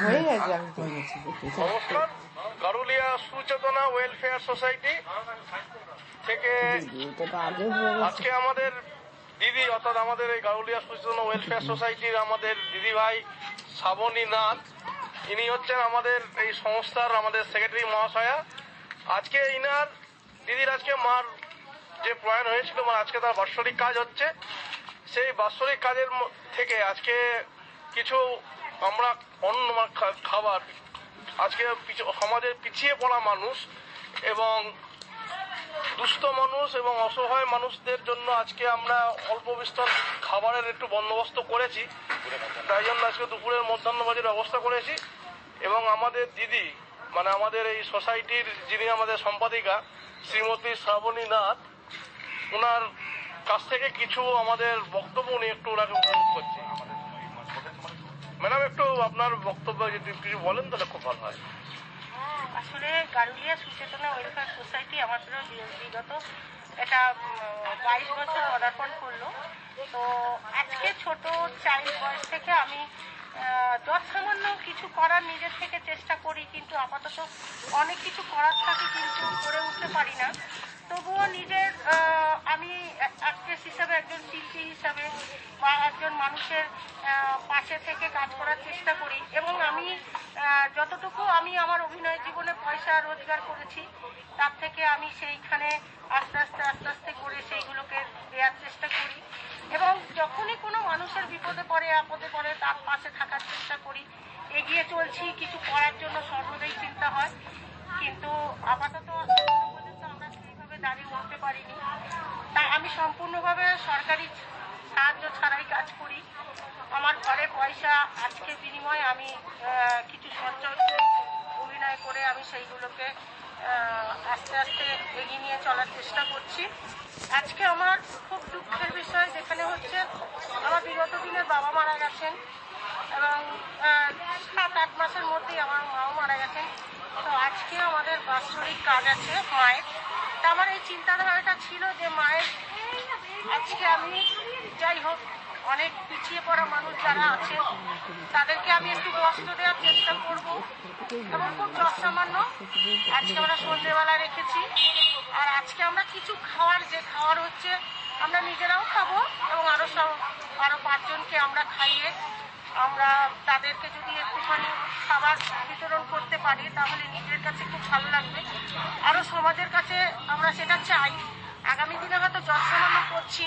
হয়ে গেছে আমি করে গেছি নমস্কার গারুলিয়া সুচেতনা ওয়েলফেয়ার সোসাইটি থেকে তো হয়ে আজকে আমাদের দিদি অর্থাৎ আমাদের এই গারুলিয়া সুচেতনা ওয়েলফেয়ার সোসাইটির আমাদের দিদি ভাই শ্রাবণী নাথ ইনি হচ্ছেন আমাদের এই সংস্থার আমাদের সেক্রেটারি মহাশয়া। আজকে ইনার দিদির আজকে মার যে প্রয়াণ হয়েছিল মানে আজকে তার বাৎসরিক কাজ হচ্ছে সেই বাৎসরিক কাজের থেকে আজকে কিছু আমরা অন্য খাবার, আজকে সমাজের পিছিয়ে পড়া মানুষ এবং দুস্থ মানুষ এবং অসহায় মানুষদের জন্য আজকে আমরা অল্প বিস্তর খাবারের একটু বন্দোবস্ত করেছি। তাই জন্য আজকে দুপুরের মধ্যাহ্নভোজের ব্যবস্থা করেছি এবং আমাদের দিদি মানে আমাদের এই সোসাইটির যিনি আমাদের সম্পাদিকা, শ্রীমতী শ্রাবণী নাথ ওনার কাছ থেকে কিছু আমাদের বক্তব্য উনি একটু ওনাকে অনুরোধ করছি। ম্যাডাম একটু আপনার বক্তব্য যদি কিছু বলেন তাহলে খুব ভালো হয়। আসলে গারুলিয়া সুচেতনা ওয়েলফেয়ার সোসাইটি আমাদের বিগত এটা বাইশ বছর পদার্পণ করল। তো আজকে ছোট চাইল্ড বয়স থেকে আমি আহ, যত সামান্য কিছু করার নিজের থেকে চেষ্টা করি কিন্তু আপাতত অনেক কিছু করার থাকে কিন্তু করে উঠতে পারি না। তবুও নিজের আমি অ্যাক্ট্রেস হিসাবে একজন শিল্পী হিসাবে বা একজন মানুষের পাশে থেকে কাজ করার চেষ্টা করি। এবং আমি যতটুকু আমি আমার অভিনয় জীবনে পয়সা রোজগার করেছি, তার থেকে আমি সেইখানে আস্তে আস্তে আস্তে আস্তে করে সেইগুলোকে দেওয়ার চেষ্টা করি। এবং যখনই কোনো মানুষের বিপদে পড়ে, আপদে পড়ে, তার পাশে থাকার চেষ্টা করি। এগিয়ে চলছি, কিছু করার জন্য সর্বদাই চিন্তা হয়। কিন্তু আপাতত এখনও পর্যন্ত আমরা সেইভাবে দাঁড়িয়ে উঠতে পারিনি তা আমি সম্পূর্ণভাবে সরকারি সাহায্য ছাড়াই কাজ করি। আমার ঘরে পয়সা আজকে বিনিময়ে আমি কিছু সঞ্চয় অভিনয় করে আমি সেইগুলোকে আস্তে আস্তে এগিয়ে নিয়ে চলার চেষ্টা করছি। আজকে আমার খুব দুঃখের বিষয় যেখানে হচ্ছে, আমার বিগত দিনের বাবা মারা গেছেন এবং সাত, আট মাসের মধ্যেই আমার মাও মারা গেছেন। তো আজকে আমাদের বাৎসরিক কাজ আছে মায়ের। আমার এই চিন্তাধারাটা ছিল যে মায়ের আজকে আমি যাই হোক, অনেক পিছিয়ে পড়া মানুষ যারা আছে, তাদেরকে আমি একটু কষ্ট দেওয়ার চেষ্টা করব। এবং খুব যৎসামান্য আজকে আমরা সন্ধ্যেবেলা রেখেছি। আর আজকে আমরা কিছু খাওয়ার, যে খাওয়ার হচ্ছে, আমরা নিজেরাও খাব এবং আরও সব আরও পাঁচজনকে আমরা খাইয়ে আমরা তাদেরকে যদি একটুখানি খাবার বিতরণ করতে পারি, তাহলে নিজের কাছে খুব ভালো লাগবে। আরও সমাজের কাছে আমরা সেটা চাই। আগামী দিনে হয়তো যৎসামান্য করছি।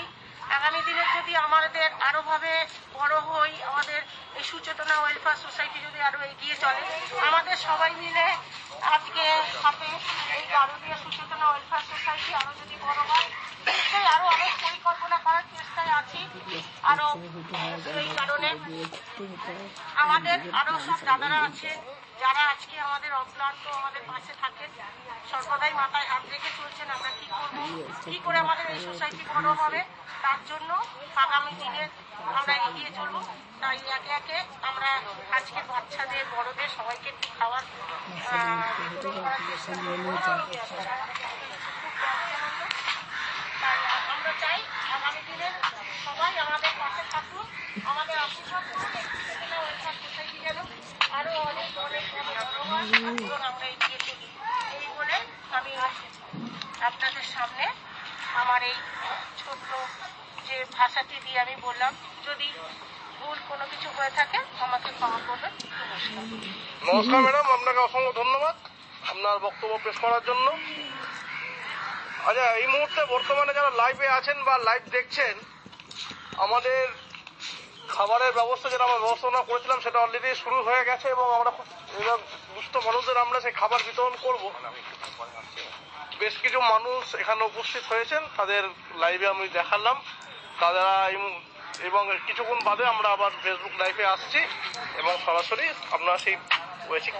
আগামী দিনে যদি আমাদের আরও ভাবে বড় হই, আমাদের এই সুচেতনা ওয়েলফেয়ার সোসাইটি যদি আরও এগিয়ে চলে, আমাদের সবাই মিলে আজকে সাথে এই গারুদিয়া সুচেতনা ওয়েলফেয়ার সোসাইটি আরও যদি বড় হয়, নিশ্চয়ই আরও অনেক পরিকল্পনা করার চেষ্টায় আছি। আরও এই কারণে আমাদের আরও সব দাদারা আছে যারা আজকে আমাদের অক্লান্ত আমাদের পাশে থাকে সর্বদাই মাথায় হাত রেখে চলছেন আমরা কি করব কি করে আমাদের এই সোসাইটি বড় হবে তার জন্য আগামী দিনে আমরা এগিয়ে চলবো। তাই একে একে আমরা আজকে বাচ্চাদের বড়দের সবাইকে একটু খাওয়ার করার চেষ্টা তাই আমরা চাই আগামী দিনে সবাই আমাদের পাশে থাকুন আমাদের আশীর্বাদ করুন এই সুচেতনা ওয়েলফেয়ার সোসাইটি যেন আরও অনেক অনেক অনেক বড় হয় এবং এই বলে আমি আপনাদের সামনে আমার এই ছোট্ট যে ভাষাটি দিয়ে আমি বললাম, যদি ভুল কোনো কিছু হয়ে থাকে, আমাকে ক্ষমা করবেন। নমস্কার। ম্যাডাম, আপনাকে অসংখ্য ধন্যবাদ আপনার বক্তব্য পেশ করার জন্য। আচ্ছা এই মুহূর্তে বর্তমানে যারা লাইভে আছেন বা লাইভ দেখছেন, আমাদের খাবারের ব্যবস্থা যেটা আমরা ব্যবস্থাপনা করেছিলাম সেটা অলরেডি শুরু হয়ে গেছে এবং আমরা খুব দুস্থ মানুষদের আমরা সেই খাবার বিতরণ করব। বেশ কিছু মানুষ এখানে উপস্থিত হয়েছেন, তাদের লাইভে আমি দেখালাম। তারা এবং কিছুক্ষণ বাদে আমরা আবার ফেসবুক লাইভে আসছি এবং সরাসরি আপনারা সেই হয়েছে